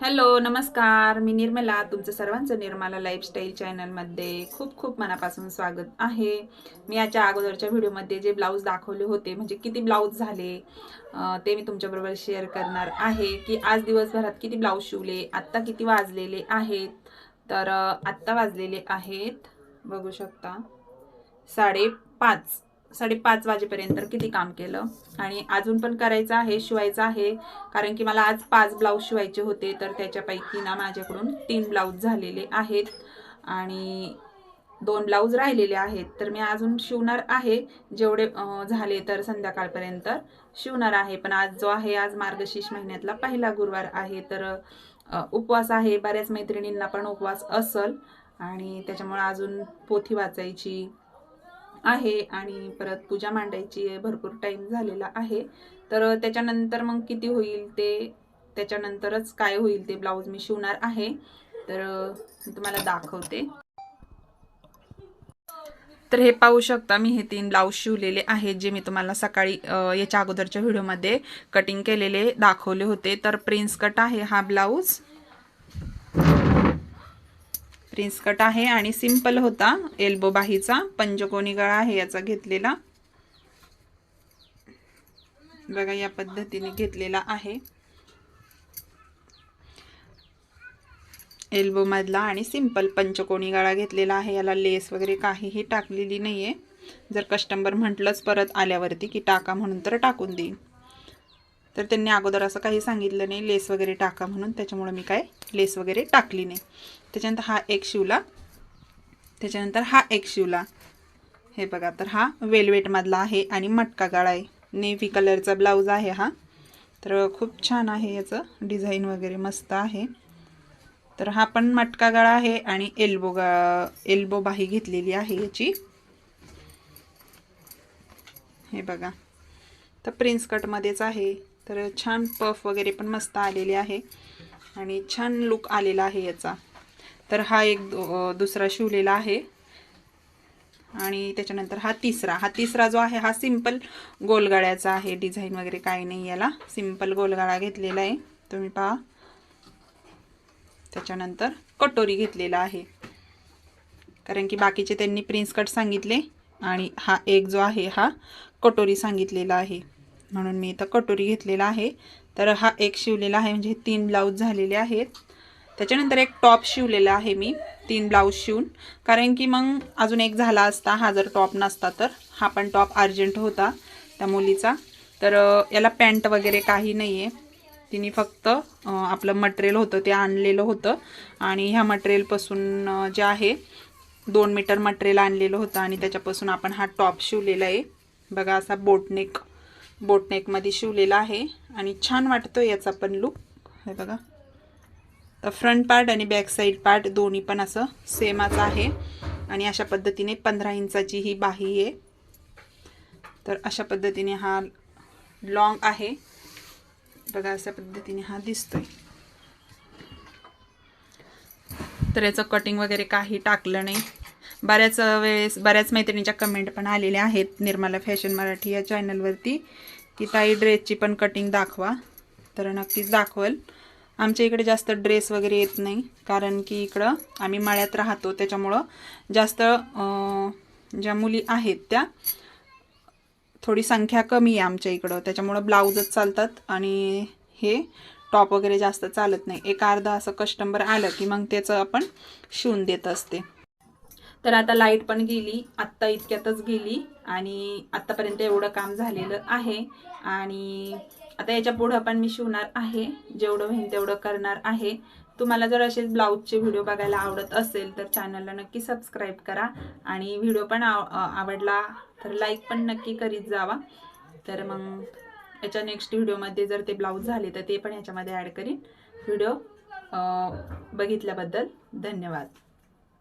Hello नमस्कार. मी निर्मला तुमचं सर्वांचं निर्मला लाईफस्टाईल चॅनलमध्ये खूप खूप मनापासून स्वागत आहे. मी याच्या अगोदरच्या व्हिडिओमध्ये जे ब्लाऊज दाखवले होते म्हणजे किती ब्लाऊज झाले ते मी तुमच्याबरोबर शेअर करणार आहे की आज दिवसभरात किती ब्लाऊज शिवले आत्ता किती वाजलेले आहेत? तर आत्ता वाजलेले आहेत बघू शकता साडेपाच. साडेपाच वाजेपर्यंत किती काम केलं? आणि अजून पण करायचं आहे शिवायचं आहे. कारण की मला आज पाच ब्लाऊज शिवायचे होते तर त्याच्यापैकी ना माझ्याकडून तीन ब्लाऊज झालेले आहेत. आणि दोन ब्लाऊज राहिलेले आहेत. तर मी अजून शिवणार आहे. जेवढे झाले तर संध्याकाळपर्यंत शिवणार आहे. पण आज जो आहे आज मार्गशीर्ष महिन्यातला पहिला गुरुवार आहे. तर उपवास आहे. बऱ्याच मैत्रिणींना पण उपवास असल. आणि त्याच्यामुळे अजून पोथी वाचायची आहे आणि परत पूजा मांडायची आहे भरपूर टाईम झालेला आहे. तर त्याच्यानंतर मग किती होईल ते त्याच्यानंतरच काय होईल ते ब्लाऊज मी शिवणार आहे. तर मी तुम्हाला दाखवते. तर हे पाहू शकता मी हे तीन ब्लाऊज शिवलेले आहेत जे मी तुम्हाला सकाळी याच्या अगोदरच्या व्हिडिओमध्ये कटिंग केलेले दाखवले होते. तर प्रिन्स कट आहे हा ब्लाऊज प्रिन्स कट आहे आणि सिंपल होता. एल्बो बाहीचा पंचकोनी गळा आहे याचा घेतलेला. बघा या पद्धतीने घेतलेला आहे. एल्बो मधला आणि सिंपल पंचकोनी गळा घेतलेला आहे. याला लेस वगैरे काहीही टाकलेली नाहीये. जर कस्टमर म्हटलंच परत आल्यावरती की टाका म्हणून तर टाकून देईन. तर त्यांनी अगोदर असं काही सांगितलं नाही लेस वगैरे टाका म्हणून. त्याच्यामुळं मी काय लेस वगैरे टाकली नाही. त्याच्यानंतर हा एक शिवला. त्याच्यानंतर हा एक शिवला. हे बघा तर हा वेलवेटमधला आहे आणि मटका गाळा आहे. नेव्ही कलरचा ब्लाऊज आहे हा. तर खूप छान आहे याचं डिझाईन वगैरे मस्त आहे. तर हा पण मटका गाळा आहे आणि एल्बो गा एल्बो बाही घेतलेली आहे याची. हे बघा. तर प्रिन्स कटमध्येच आहे. तर छान पफ वगैरे पण मस्त आलेले आहे. आणि छान लुक आलेला आहे याचा. तर हा एक दु- दुसरा शिवलेला आहे. आणि त्याच्यानंतर हा तिसरा. हा तिसरा जो आहे हा सिंपल गोलगाड्याचा आहे. डिझाईन वगैरे काही नाही याला. सिंपल गोलगाळा घेतलेला आहे. तुम्ही पहा. त्याच्यानंतर कटोरी घेतलेला आहे. कारण की बाकीचे त्यांनी प्रिन्स कट सांगितले. आणि हा एक जो आहे हा कटोरी सांगितलेला आहे. म्हणून मी इथं कटोरी घेतलेला आहे. तर हा एक शिवलेला आहे म्हणजे तीन ब्लाऊज झालेले आहेत. त्याच्यानंतर एक टॉप शिवलेला आहे मी तीन ब्लाऊज शिवून. कारण की मग अजून एक झाला असता हा जर टॉप नसता तर. हा पण टॉप अर्जंट होता त्या मुलीचा. तर याला पॅन्ट वगैरे काही नाही आहे तिने फक्त आपलं मटेरियल होतं ते आणलेलं होतं. आणि ह्या मटेरियलपासून जे आहे दोन मीटर मटेरियल आणलेलं होतं. आणि त्याच्यापासून आपण हा टॉप शिवलेला आहे. बघा असा बोटनेक बोटनेकमध्ये शिवलेला आहे आणि छान वाटतो याचा पण लुक हे बघा. तर फ्रंट पार्ट आणि बॅक साईड पार्ट दोन्ही पण असं सेमच आहे. आणि अशा पद्धतीने पंधरा इंचाची ही बाही आहे. तर अशा पद्धतीने हा लॉंग आहे. बघा अशा पद्धतीने हा दिसतोय. तर याचं कटिंग वगैरे काही टाकलं नाही. बऱ्याच वेळेस बऱ्याच मैत्रिणीच्या कमेंट पण आलेल्या आहेत निर्मला फॅशन मराठी या चॅनलवरती की ताई ड्रेसची पण कटिंग दाखवा. तर नक्कीच दाखवल. आमच्या इकडे जास्त ड्रेस वगैरे येत नाही. कारण की इकडं आम्ही मळ्यात राहतो. त्याच्यामुळं जास्त ज्या मुली आहेत त्या थोडी संख्या कमी आहे आमच्या इकडं. त्याच्यामुळं ब्लाऊजच चालतात. आणि हे टॉप वगैरे जास्त चालत नाही. एक अर्धा असं कस्टमर आलं की मग त्याचं आपण शिवून देत असते. तर आता लाइट पण गेली आत्ता इतक्यातच गेली आणि आत्तापर्यंत एवढं काम झालेलं आहे. आणि आता याच्या पुढं पण मी शिवणार आहे जेवढं होईल तेवढं करणार आहे. तुम्हाला जर असेच ब्लाऊजचे व्हिडिओ बघायला आवडत असेल तर चॅनलला नक्की सबस्क्राईब करा. आणि व्हिडिओ पण आव आवडला तर लाईक पण नक्की करीत जावा. तर मग याच्या नेक्स्ट व्हिडिओमध्ये जर ते ब्लाऊज झाले तर ते पण याच्यामध्ये ॲड करीन. व्हिडिओ बघितल्याबद्दल धन्यवाद.